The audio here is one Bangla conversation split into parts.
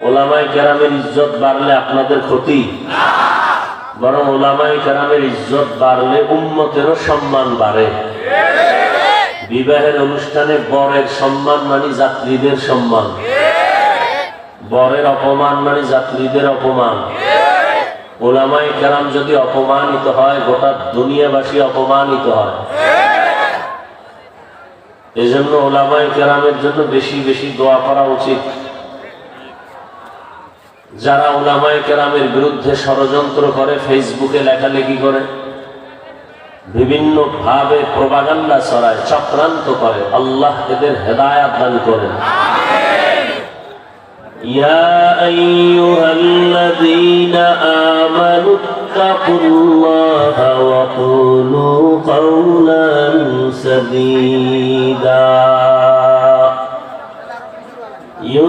ওলামাই কেরামের ইজ্জত বাড়লে আপনাদের ক্ষতি। বরং ওলামাই কেরামের ইজ্জত বাড়লে উম্মতেরও সম্মান বাড়ে। বিবাহের অনুষ্ঠানে বরের সম্মান মানে যাত্রীদের সম্মান। বরের অপমান মানে যাত্রীদের অপমান। ওলামাই কেরাম যদি অপমানিত হয়, গোটা দুনিয়াবাসী অপমানিত হয়। এজন্য ওলামাই কেরামের জন্য বেশি বেশি দোয়া করা উচিত। যারা ওলামায় কেরামের বিরুদ্ধে ষড়যন্ত্র করে ফেসবুকে লেখালেখি করে বিভিন্ন ভাবে প্রবাগান্ডা ছড়ায় চক্রান্ত করে আল্লাহ এদের হেদায়াত দান করেন يا أيها الذين آمنوا اتقوا الله وقولوا قولا سديدا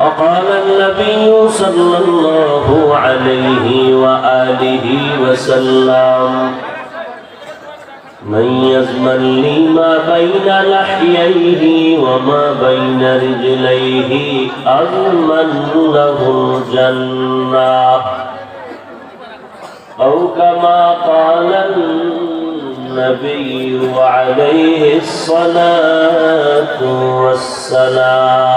وقال النبي صلى الله عليه وآله وسلم. من يزمن لي ما بين لحييه وما بين رجليه أضمن له الجنة. أو كما قال النبي عليه الصلاة والسلام.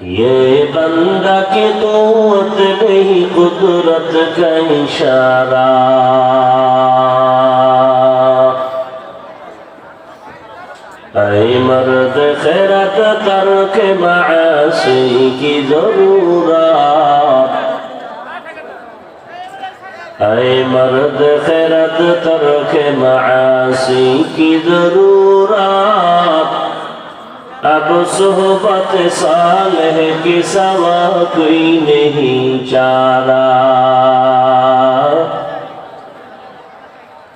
یہ بندہ کے قوت گئی قدرت کا اشارہ اے مرد خیرت کر کے معاشی کی ضرورت اے مرد خیرت ترک معاصی کی ضرورت اب صحبت صالح کے سوا کوئی نہیں چارہ۔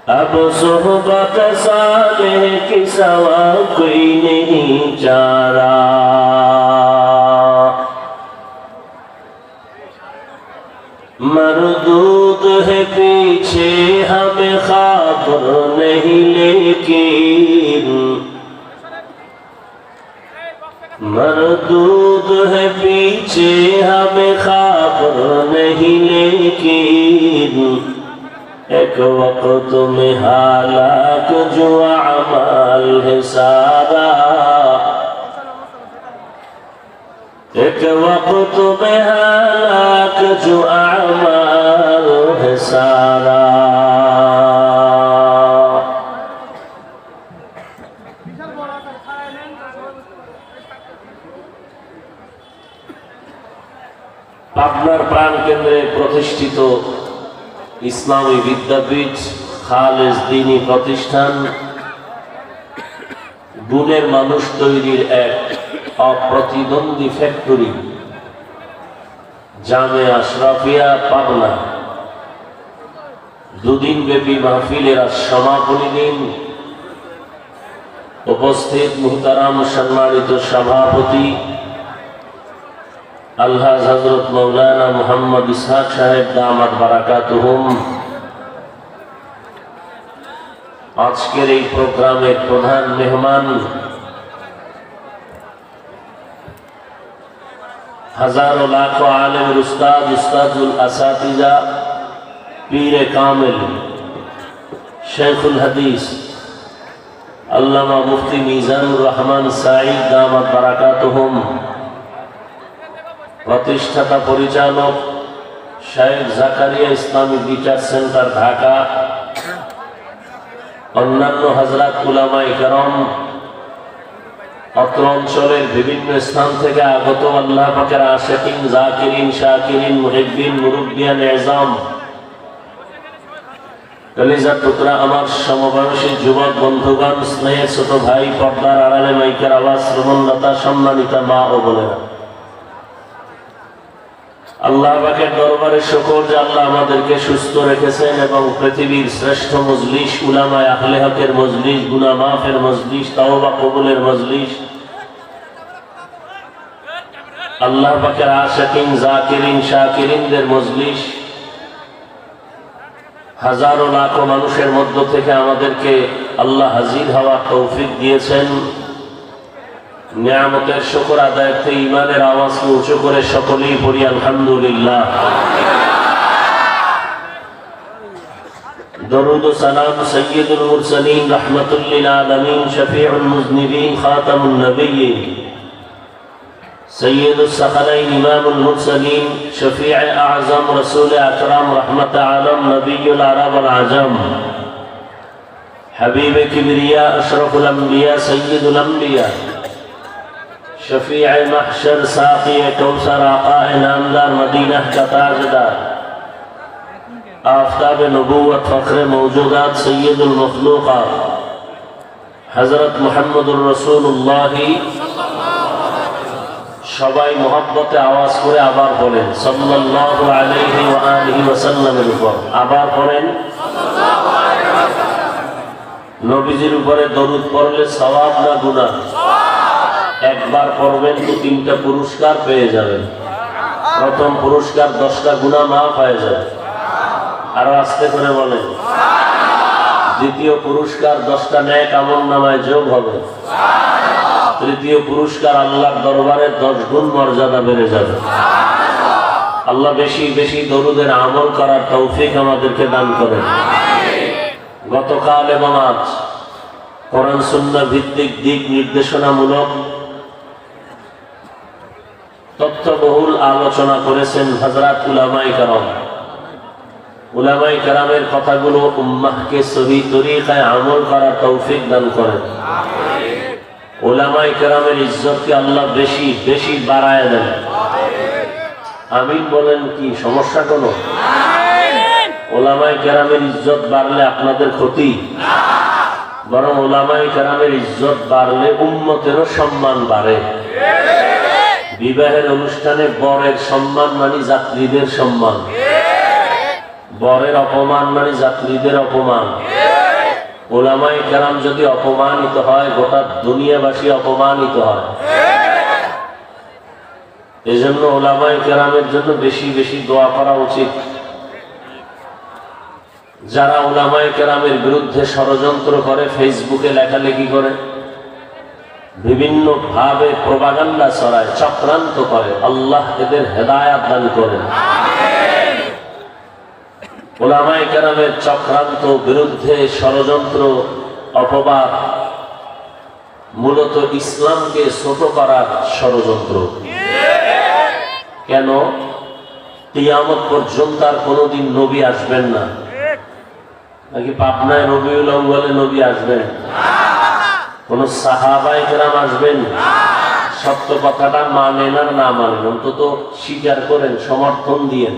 اب صحبت صالح کے سوا کوئی نہیں چارہ۔ مردود ہے پیچھے ہمیں خواب نہیں لیکن مردود ہے پیچھے، ہمیں خواب نہیں، لیکن ایک وقت میں حالات جو عمال ہے سارا ایک وقت میں حالات جو عمال ہے سارا প্রতিষ্ঠিত ইসলামী বিদ্যাপীঠ খালেজ দিনী প্রতিষ্ঠান গুণের মানুষ তৈরির এক অপ্রতিদ্বন্দ্বী ফ্যাক্টরি, জামে আশরাফিয়া, পাবনা। দুদিন ব্যাপী মাহফিলের সমাপনী দিন। উপস্থিত মুহতারাম সম্মানিত সভাপতি আল্লাহ হজরত মৌলানা মোহাম্মদ ইসহাক সাহেব দামাত বারাকাতুহুম আজকের এই প্রোগ্রামের প্রধান মেহমান হাজারো লাখো আলেমের উস্তাদ উস্তাদুল আসাতিজা পীরে কামেল শেখুল হাদিস আল্লামা মুফতি মিজানুর রহমান সাঈদ দামাত বারাকাতুহুম প্রতিষ্ঠাতা পরিচালক Sheikh Zakaria Islamic teacher centre Dhaka, অন্যান্য হাজরাত উলামাই করম, অত্র অঞ্চলের বিভিন্ন স্থান থেকে আগত আল্লাহ পাকের আশেকিন, জাকিরিন, শাকিরিন, মুহিব্বিন মুরব্বিয়ান এজাম কলিজার টুকরা আমার সমবয়সী যুবক বন্ধুগণ, স্নেহের ছোট ভাই, পর্দার আড়ালে মাইকের আওয়াজ শ্রবণলতা সম্মানিতা মা ও বোনেরা। আল্লাহ পাকের দরবারে শকর যে আল্লাহ আমাদেরকে সুস্থ রেখেছেন এবং পৃথিবীর শ্রেষ্ঠ মজলিস উলামায় আহলে হকের মজলিস গুনা মাফের মজলিস, তাওবা কবুলের মজলিস। আল্লাহ পাকের আশাকিন, জাকিরিন, শাকিরিনদের মজলিস। হাজারো লাখো মানুষের মধ্য থেকে আমাদেরকে আল্লাহ হাজির হওয়ার তৌফিক দিয়েছেন। নিয়ামতের শকর আদায়তে ইমানের আওয়াজকে উঁচু করে সকলেই পড়ি আলহামদুলিল্লাহ درود و سلام سید المرسلین رحمت للعالمین شفیع المذنبین خاتم النبیین سید الثقلین امام المرسلین شفیع اعظم رسول اکرم رحمت عالم نبی العرب العجم حبیب کبریا اشرف الانبیاء سید الانبیاء شفیع محشر ساقی کوثر آقا نامدار مدینہ کا تاجدار آفتاب نبوت فخر موجودات سید المخلوقات حضرت محمد الرسول اللہ সবাই মহাব্বতে আওয়াজ করে আবার বলেন সাল্লাল্লাহু আলাইহি ওয়া আলিহি ওয়াসাল্লামের উপর আবার বলেন নবীজির উপরে দরুদ পড়লে সওয়াব না গুনাহ একবার পড়বেন তো তিনটা পুরস্কার পেয়ে যাবেন। প্রথম পুরস্কার দশটা গুণা মাফ হয়ে যাবে। আরও আস্তে করে বলেন। দ্বিতীয় পুরস্কার দশটা ন্যায় কামন নামায় যোগ হবে। তৃতীয় পুরস্কার আল্লাহর দরবারে দশ গুণ মর্যাদা বেড়ে যাবে। আল্লাহ বেশি বেশি দরুদের আমল করার তৌফিক আমাদেরকে দান করেন। গতকাল এবং আজ কোরআন সুন্না ভিত্তিক দিক নির্দেশনামূলক তথ্যবহুল আলোচনা করেছেন হজরত উলামাই কারাম। উলামাই কারামের কথাগুলো উম্মাহকে সহি তরিকায় আমল করার তৌফিক দান করেন। ওলামাই কেরামের ইজ্জতকে আল্লাহ বেশি বেশি বাড়ায় দেন। আমিন বলেন কি, সমস্যা কোনো? ওলামাই কেরামের ইজ্জত বাড়লে আপনাদের ক্ষতি? বরং ওলামাই কেরামের ইজ্জত বাড়লে উন্মতেরও সম্মান বাড়ে। বিবাহের অনুষ্ঠানে বরের সম্মান মানে যাত্রীদের সম্মান। বরের অপমান মানে যাত্রীদের অপমান। ওলামাই কেরাম যদি অপমানিত হয়, গোটা দুনিয়াবাসী অপমানিত হয়। এজন্য ওলামাই কেরামের জন্য বেশি বেশি দোয়া করা উচিত। যারা ওলামাই কেরামের বিরুদ্ধে ষড়যন্ত্র করে, ফেসবুকে লেখালেখি করে বিভিন্ন ভাবে প্রবাগান্ডা ছড়ায়, চক্রান্ত করে, আল্লাহ এদের হেদায়াত দান করেন। ওলামাই কেরামের চক্রান্ত বিরুদ্ধে ষড়যন্ত্র, অপবাদ মূলত ইসলামকে ছোট করার ষড়যন্ত্র। কেন? তিয়ামত পর্যন্ত আর কোনোদিন নবী আসবেন না। নাকি পাবনায় রবিউল আউ্বালে নবী আসবেন? কোন সাহাবাই কেরাম আসবেন? সত্য কথাটা মানেন আর না মানেন অন্তত স্বীকার করেন, সমর্থন দিয়েন।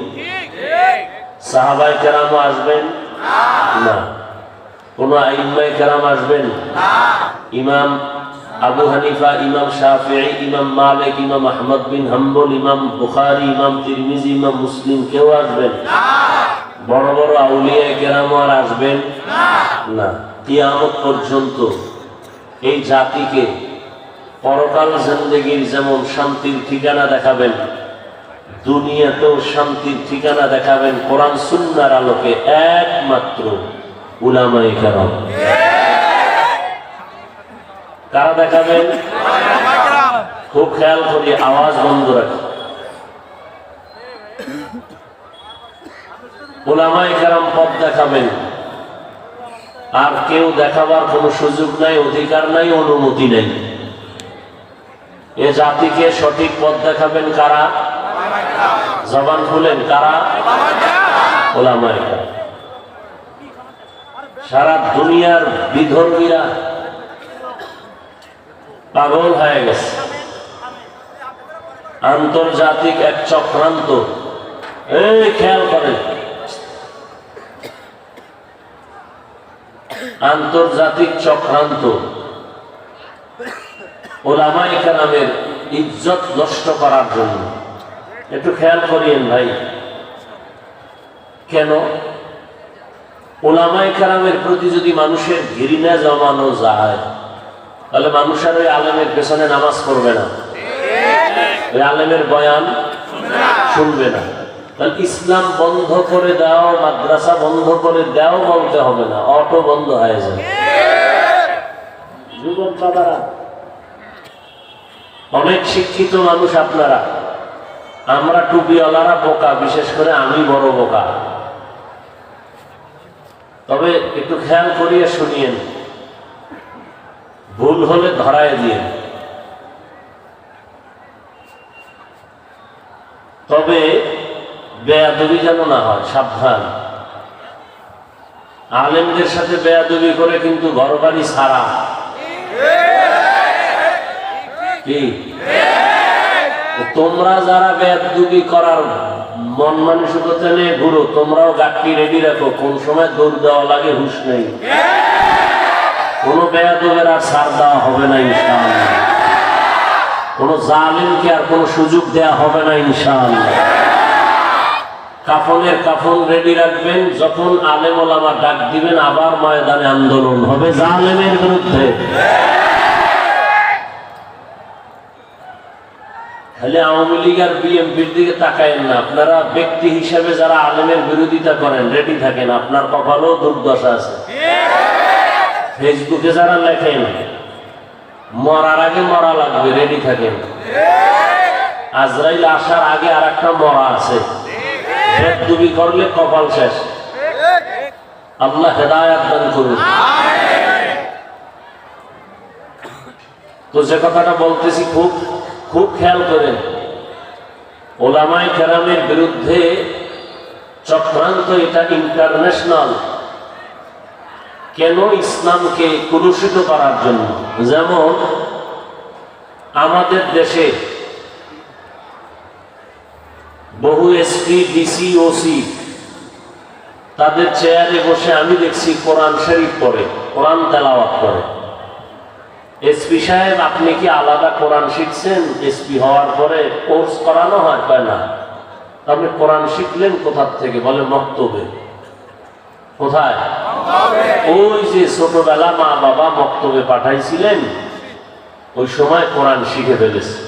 সাহাবাই কেরামও আসবেন? না। কোন আইম্মাই কেরাম আসবেন? ইমাম আবু হানিফা, ইমাম শাফিঈ, ইমাম মালিক, ইমাম আহমদ বিন হাম্বল, ইমাম বুখারী, ইমাম তিরমিজি, ইমাম মুসলিম কেউ আসবেন? বড় বড় আউলিয়া কেরাম আর আসবেন? না। কিয়ামত পর্যন্ত এই জাতিকে পরকাল জিন্দগির যেমন শান্তির ঠিকানা দেখাবেন, দুনিয়াতেও শান্তির ঠিকানা দেখাবেন কোরআন সুন্নার আলোকে একমাত্র উলামাই কারণ কারা দেখাবেন? খুব খেয়াল করি, আওয়াজ বন্ধ রাখি। ওলামাই কারাম পথ দেখাবেন। আর কেউ দেখাবার কোনো সুযোগ নাই, অধিকার নাই, অনুমতি নেই। এ জাতিকে সঠিক পথ দেখাবেন কারা? জবান খুলেন, কারা? ওলামাই সারা দুনিয়ার বিধর্মীরা পাগল হয়ে গেছে। আন্তর্জাতিক এক চক্রান্ত। এই খেয়াল করেন। আন্তর্জাতিক চক্রান্ত। ওলামাই কালামের ইজ্জত নষ্ট করার জন্য। একটু খেয়াল করিয়েন ভাই। কেন? ওলামাই কালামের প্রতি যদি মানুষের ঘৃণা জমানো যায়, তাহলে মানুষের ওই আলেমের পেছনে নামাজ পড়বে না। ওই আলেমের বয়ান শুনবে না। ইসলাম বন্ধ করে দাও, মাদ্রাসা বন্ধ করে দাও বলতে হবে না, অটো বন্ধ হয়ে যাবে। যুবক বাবারা, অনেক শিক্ষিত মানুষ আপনারা, আমরা টুপিওয়ালারা বোকা, বিশেষ করে আমি বড় বোকা। তবে একটু খেয়াল করিয়ে শুনিয়েন, ভুল হলে ধরায় দিয়ে তবে বেয়াদবি যেন না হয়, সাবধান। আলেমদের সাথে বেয়াদবি করে কিন্তু ঘর বাড়ি কি? তোমরা যারা বেয়াদবি করার মন মানসিকতা নিয়ে ঘুরো, তোমরাও গাঠটি রেডি রাখো, কোন সময় দৌড় দেওয়া লাগে হুশ নেই। কোন বেয়াদবের আর ছাড় দেওয়া হবে না, ইনশাআল্লাহ। কোন জালিমকে আর কোন সুযোগ দেয়া হবে না, ইনশাআল্লাহ। কাফনের কাফন রেডি রাখবেন, যখন আলেম ওলামা ডাক দিবেন, আবার ময়দানে আন্দোলন হবে জালেমের বিরুদ্ধে। খালি আওয়ামী লীগ আর বিএনপির দিকে তাকায়েন না। আপনারা ব্যক্তি হিসেবে যারা আলেমের বিরোধিতা করেন রেডি থাকেন। আপনার কপালেও দুর্দশা আছে। ফেসবুকে যারা লেখেন, মরার আগে মরা লাগবে রেডি থাকেন। আজরাইল আসার আগে আর একটা মরা আছে। বেদবি করলে কপাল শেষ। আল্লাহ হেদায়াত দান করুন। তো যে কথাটা বলতেছি খুব খুব খেয়াল করেন ওলামাই কেরামের বিরুদ্ধে চক্রান্ত এটা ইন্টারন্যাশনাল। কেন ইসলামকে কলুষিত করার জন্য? যেমন আমাদের দেশে বহু এসপি ডিসি ওসি তাদের চেয়ারে বসে আমি দেখছি কোরআন শরীফ পড়ে, কোরআন তেলাওয়াত করে। এসপি সাহেব, আপনি কি আলাদা কোরআন শিখছেন? এসপি হওয়ার পরে কোর্স করানো হয়? কয় না। আপনি কোরআন শিখলেন কোথার থেকে? বলে মক্তবে। কোথায়? ওই যে ছোটবেলা মা বাবা মক্তবে পাঠাইছিলেন, ওই সময় কোরআন শিখে ফেলেছে।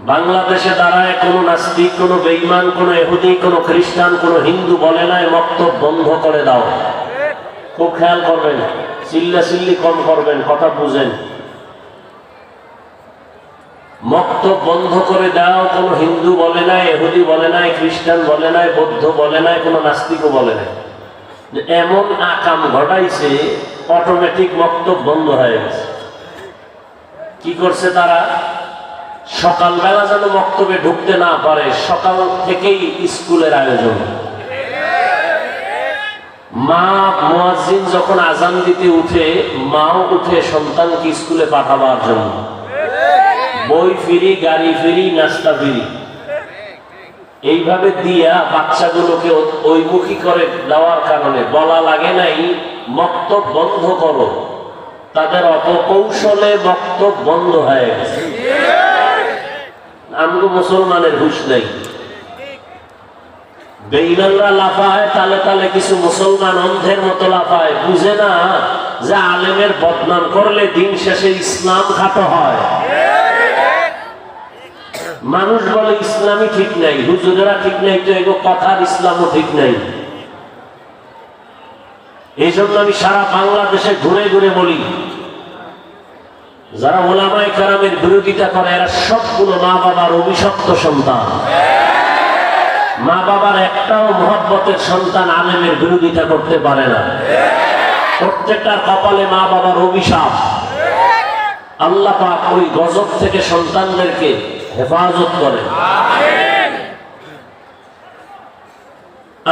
বাংলাদেশে দাঁড়ায় কোনো নাস্তিক, কোনো বেইমান কোনো এহুদি কোনো খ্রিস্টান, কোনো হিন্দু বলে নাই মক্তব বন্ধ করে দাও। খুব খেয়াল করবেন, চিল্লা চিল্লি কম করবেন, কথা বুঝেন। মক্তব বন্ধ করে দাও, কোনো হিন্দু বলে নাই এহুদি বলে নাই, খ্রিস্টান বলে নাই, বৌদ্ধ বলে নাই, কোনো নাস্তিকও বলে নাই। এমন আকাম ঘটাইছে, অটোমেটিক মক্তব বন্ধ হয়ে গেছে। কি করছে তারা? সকালবেলা যেন বক্তব্যে ঢুকতে না পারে, সকাল থেকেই স্কুলের আয়োজন। মা মুয়াজ্জিন যখন আজান দিতে উঠে, মাও উঠে সন্তানকে স্কুলে পাঠাবার জন্য। বই ফিরি, গাড়ি ফিরি, নাস্তা ফিরি। এইভাবে দিয়া বাচ্চাগুলোকে ওইমুখী করে দেওয়ার কারণে বলা লাগে নাই, মক্তব বন্ধ করো। তাদের অপকৌশলে মক্তব বন্ধ হয়ে গেছে। আমগো মুসলমানের হুশ নেই। বেইমানরা লাফায়, তালে তালে কিছু মুসলমান অন্ধের মতো লাফায়। বুঝে না যে আলেমের বদনাম করলে দিন শেষে ইসলাম খাটো হয়। মানুষ বলে, ইসলামই ঠিক নাই। হুজুরেরা ঠিক নাই তো, এগো কথার ইসলামও ঠিক নাই। এই জন্য আমি সারা বাংলাদেশে ঘুরে ঘুরে বলি যারা ওলামাই কারামের বিরোধিতা করে, এরা সবগুলো মা বাবার অভিশপ্ত সন্তান। মা বাবার একটাও মহব্বতের সন্তান আলেমের বিরোধিতা করতে পারে না। প্রত্যেকটা কপালে মা বাবার অভিশাপ। আল্লাহ পাক ওই গজব থেকে সন্তানদেরকে হেফাজত করে।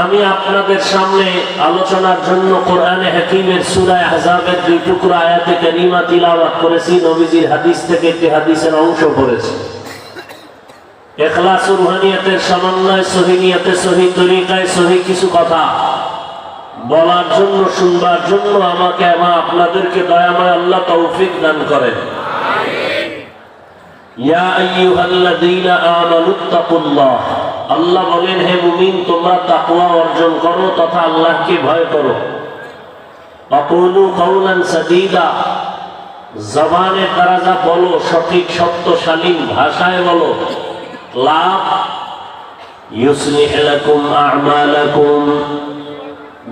আমি আপনাদের সামনে আলোচনার জন্য কোরআনে হাকিমের সুরায় হাজাবের দুই টুকরা আয়াতে কারিমা তিলাওয়াত করেছি নবীজির হাদিস থেকে একটি হাদিসের অংশ পড়েছি। এখলাস রুহানিয়াতের সমন্বয় সহিনিয়াতে সহি তরিকায় সহি কিছু কথা বলার জন্য শুনবার জন্য আমাকে এবং আপনাদেরকে দয়াময় আল্লাহ তৌফিক দান করেন। ইয়া আইয়ুহাল্লাযীনা আমানুত্তাকুল্লাহ আল্লাহ বলেন, হে মুমিন, তোমরা তাকুয়া অর্জন করো তথা আল্লাহকে ভয় করো। অপনু কৌলান সাদিদা, জবানে তারা যা বলো, সঠিক, সত্য, শালীন ভাষায় বলো। লাভ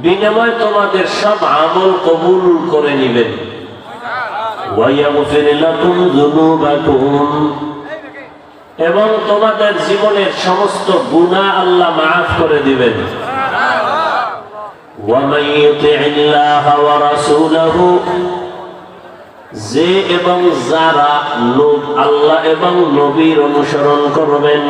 বিনিময় তোমাদের সব আমল কবুল করে নিবেন। ওয়াইয়া মুফিরিলাকুম যুনুবাকুম এবং তোমাদের জীবনের সমস্ত গুণা আল্লাহ মাফ করে দিবেন। যে এবং যারা লোক আল্লাহ এবং নবীর অনুসরণ করবেন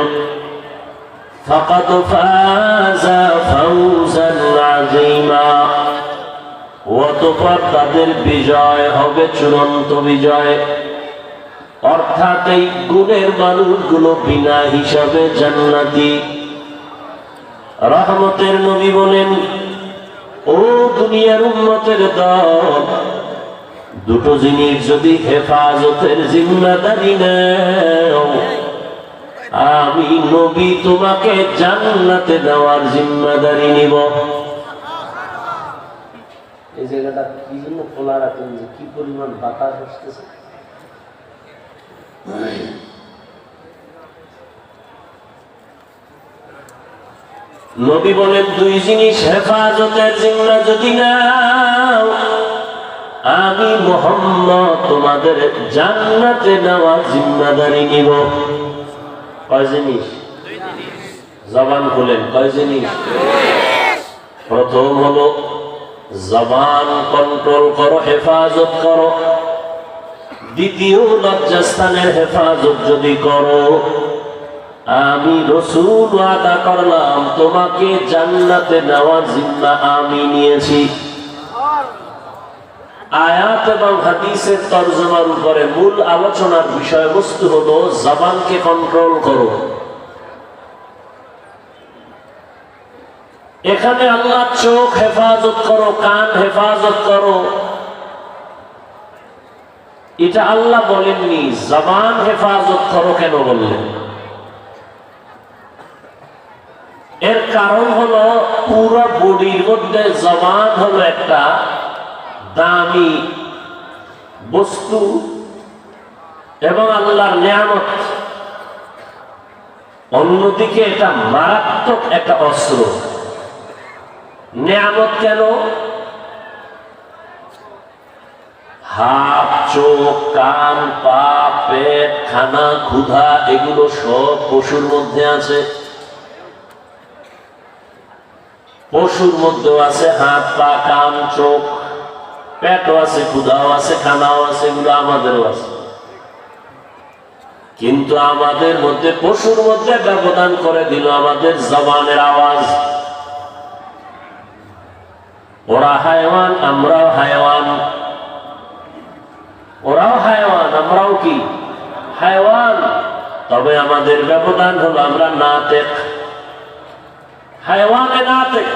তাদের বিজয় হবে চূড়ান্ত বিজয়। অর্থাৎ এই গুণের মানুষগুলো বিনা হিসাবে জান্নাতি। রহমতের নবী বলেন, ও দুনিয়ার উন্মতের দল, দুটো জিনিস যদি হেফাজতের জিম্মাদারি নেও, আমি নবী তোমাকে জান্নাতে দেওয়ার জিম্মাদারি নিব। এই জায়গাটা কি জন্য খোলা রাখেন যে কি পরিমাণ বাতাস আসতেছে? নবী বলেন, দুই জিনিস হেফাজতের জিম্মা যদি নাও, আমি মোহাম্মদ তোমাদের জান্নাতে নেওয়ার জিম্মাদারি নিব। কয় জিনিস? জবান খুলেন, কয় জিনিস? প্রথম হলো, জবান কন্ট্রোল করো, হেফাজত করো। দ্বিতীয় লজ্জাস্থানের হেফাজত যদি করো, আমি রসুল আদা করলাম, তোমাকে জান্নাতে নেওয়া জিম্মা আমি নিয়েছি। আয়াত এবং হাদিসের তর্জমার উপরে মূল আলোচনার বিষয়বস্তু হলো, জবানকে কন্ট্রোল করো। এখানে আল্লাহ চোখ হেফাজত করো, কান হেফাজত করো। এটা আল্লাহ বলেননি, জবান হেফাজত করো কেন বললেন এর কারণ হলো পুরো বডির মধ্যে জবান হলো একটা দামি বস্তু এবং আল্লাহর নিয়ামত। অন্যদিকে এটা মারাত্মক একটা অস্ত্র। নিয়ামত কেন? হাত চোখ কান পা পেট, খানা, ক্ষুধা, এগুলো সব পশুর মধ্যে আছে। পশুর মধ্যেও আছে হাত, পা, কান, চোখ। পেটও আছে, ক্ষুধাও আছে, খানাও আছে, এগুলো আমাদেরও আছে। কিন্তু আমাদের মধ্যে, পশুর মধ্যে ব্যবধান করে দিল আমাদের জবানের আওয়াজ। ওরা হায়ওয়ান, আমরাও হায়ওয়ান। ওরাও হায়ওয়ান, আমরাও কি? হায়ওয়ান। তবে আমাদের ব্যবধান হলো আমরা না তেক হায়ওয়ানে না তেক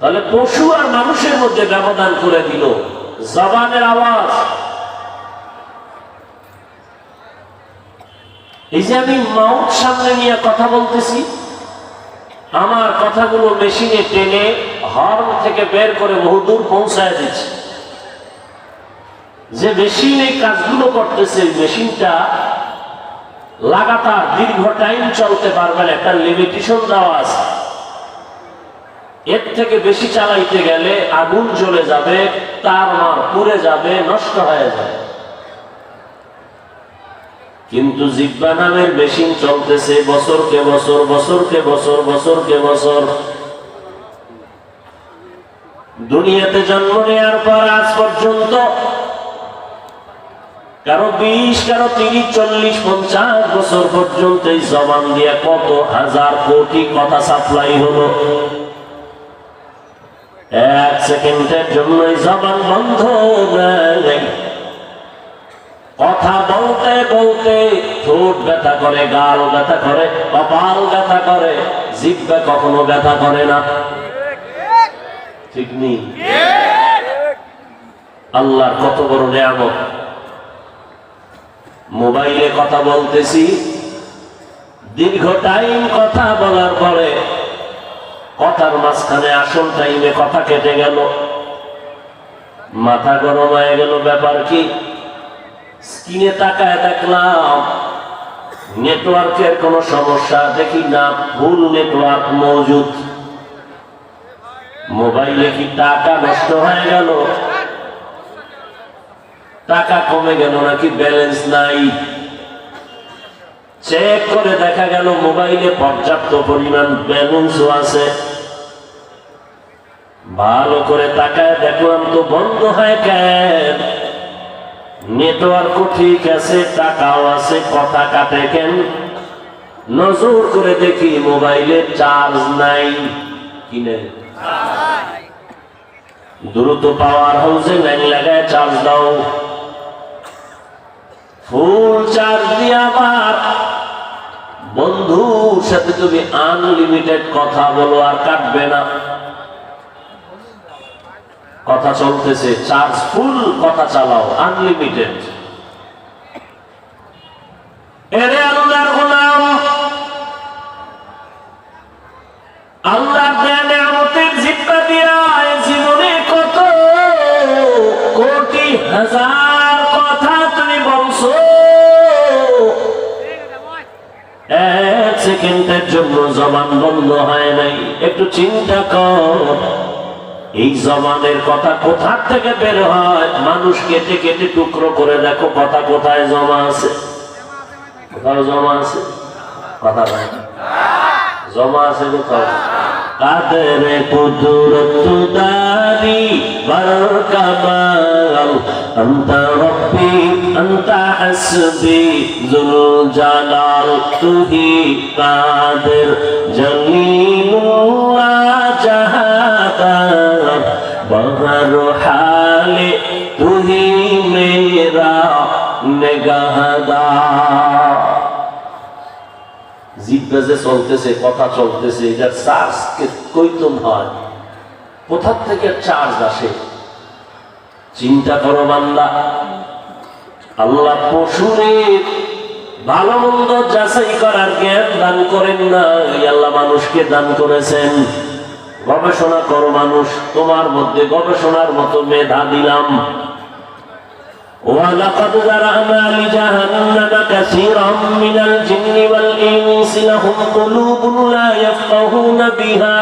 তাহলে পশু আর মানুষের মধ্যে ব্যবধান করে দিল। জবানের আওয়াজ। এই যে আমি মাউথ সামনে নিয়ে কথা বলতেছি, আমার কথাগুলো মেশিনে টেনে হর্ন থেকে বের করে বহুদূর পৌঁছায় দিচ্ছে। যে মেশিন এই কাজগুলো করতেছে, মেশিনটা লাগাতার দীর্ঘ টাইম চলতে পারবে না, একটা লিমিটেশন দেওয়া আছে। এর থেকে বেশি চালাইতে গেলে আগুন জ্বলে যাবে, তার মার পুড়ে যাবে, নষ্ট হয়ে যাবে। কিন্তু জিব্বা নামের মেশিন চলতেছে বছরকে বছর বছরকে বছর বছরকে বছর। দুনিয়াতে জন্ম নেওয়ার পর আজ পর্যন্ত কারও বিশ, কারও তিরিশ, চল্লিশ, পঞ্চাশ বছর পর্যন্ত এই জবান দিয়ে কত হাজার কোটি কথা সাপ্লাই হলো? এক সেকেন্ডের জন্য এই জবান বন্ধ কথা বলতে বলতে ঠোঁট ব্যথা করে, গাল ব্যথা করে, কপাল ব্যথা করে, জিব্বা কখনো ব্যথা করে না। ঠিক নেই? আল্লাহর কত বড় নিয়ামত। মোবাইলে কথা বলতেছি। দীর্ঘ টাইম কথা বলার পরে কথার মাঝখানে আসল টাইমে কথা কেটে গেল। মাথা গরম হয়ে গেল ব্যাপার কি? স্ক্রিনে তাকায় দেখলাম নেটওয়ার্কের কোন সমস্যা, দেখি না, ভুল নেটওয়ার্ক মজুদ। মোবাইলে কি টাকা নষ্ট হয়ে গেল? টাকা কমে গেল নাকি ব্যালেন্স নাই? চেক করে দেখা গেল মোবাইলে পর্যাপ্ত পরিমাণ ব্যালেন্সও আছে। ভালো করে তাকায় দেখলাম তো বন্ধ হয় কেন? নেটওয়ার্কও ঠিক আছে টাকাও আছে কথা কাটে কেন? নজর করে দেখি মোবাইলে চার্জ নাই। কিনে দ্রুত পাওয়ার হাউসে লাইন লাগায় চার্জ দাও। ফুল চার্জ দিয়ে আবার বন্ধুর সাথে তুমি আনলিমিটেড কথা বলো আর কাটবে না। কথা চলতেছে, চার্জ ফুল, কথা চালাও আনলিমিটেড জন্য জবান বন্ধ হয় নাই। একটু চিন্তা কর। এই জবানের কথা কোথা থেকে বের হয়? মানুষ কেটে কেটে টুকরো করে দেখো, কথা কোথায় জমা আছে? কোথাও জমা আছে? কথা হয় জমা আছে কোথাও? কাদের কুদুর তুদারি বরকামাল, আন্ত রব্বী أنت حسبي ذو الجلال তুহি কাদের জলিলুল্লাহ জাহাদার বহর হালে তুহি মেরা নিগাহদার জিব্বা যে চলতেছে কথা চলতেছে এটার চার্জ কৈতন হয় কোথা থেকে চার্জ আসে চিন্তা করো বান্দা আল্লাহ পশুরের ভালো মন্দ যাচাই করার জ্ঞান দান করেন না এই আল্লাহ মানুষকে দান করেছেন গবেষণা করো মানুষ তোমার মধ্যে গবেষণার মতো মেধা দিলাম ولقد ذرأنا لجهنم كثيرا من الجن والإنس لهم قلوب لا يفقهون بها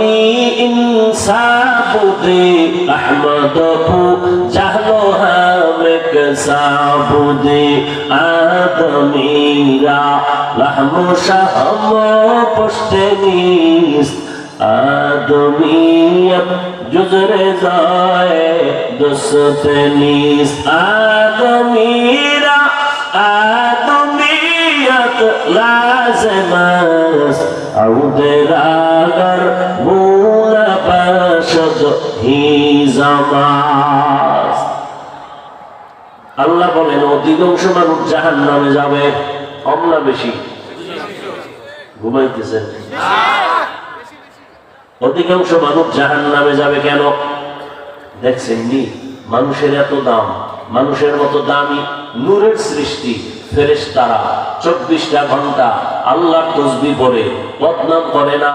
আমি ইনসাবুদে আহমদ জাহলো হামক সাবুদে আদমিরা রহম শাহম পশতে নিস আদমিয়ত جزر زائے دست نیس آدمیرا آدمیت لازم است আউদরাগার হি জামাস আল্লাহ বলেন, অধিকাংশ মানুষ জাহান নামে যাবে, অমলা বেশি। ঘুমাইতেছেন অধিকাংশ মানুষ জাহান নামে যাবে কেন? দেখছেন নি? মানুষের এত দাম, মানুষের মতো দামি নূরের সৃষ্টি। ফেরেশতারা চব্বিশটা ঘণ্টা আল্লাহর তসবি পড়ে বদনাম করে না।